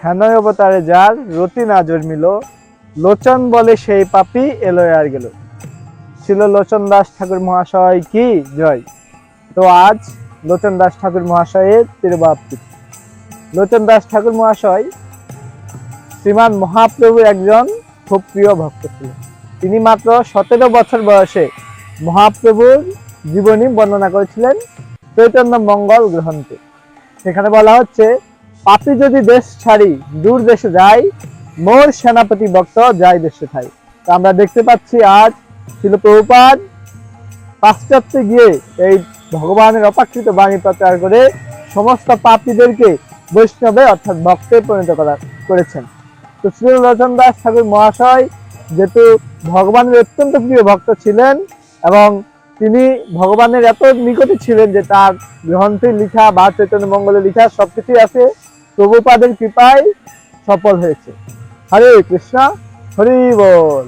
হেনয় অবতারে যার রতি না জন্মিল, লোচন বলে সেই পাপি এলো আর গেল। ছিল লোচন দাস ঠাকুর মহাশয় কি জয়? তো আজ লোচন দাস ঠাকুর মহাশয়ের তিরুবাপ্তি। লোচন দাস ঠাকুর মহাশয় শ্রীমান মহাপ্রভুর একজন খুব প্রিয় ভক্ত ছিলেন। তিনি মাত্র সতেরো বছর বয়সে মহাপ্রভুর জীবনী বর্ণনা করেছিলেন চৈতন্য মঙ্গল গ্রন্থে। সেখানে বলা হচ্ছে পাপি যদি দেশ ছাড়ি, দূর দেশে যায় মোর সেনাপতি ভক্ত যাই দেশে তো আমরা দেখতে পাচ্ছি আজ ছিল প্রভুপাদ পাশ্চাত্যে গিয়ে এই ভগবানের অপাকৃত বাণী প্রচার করে সমস্ত পাপীদেরকে বৈষ্ণবে অর্থাৎ ভক্তে পরিণত করা করেছেন। তো শ্রী রতন দাস ঠাকুর মহাশয় যেহেতু ভগবানের অত্যন্ত প্রিয় ভক্ত ছিলেন এবং তিনি ভগবানের এত নিকটে ছিলেন যে তার গ্রন্থে লিখা, বা চৈতন্য মঙ্গলে লিখা সবকিছুই আছে প্রভুপাদের কৃপায় সফল হয়েছে। হরে কৃষ্ণ হরি বল।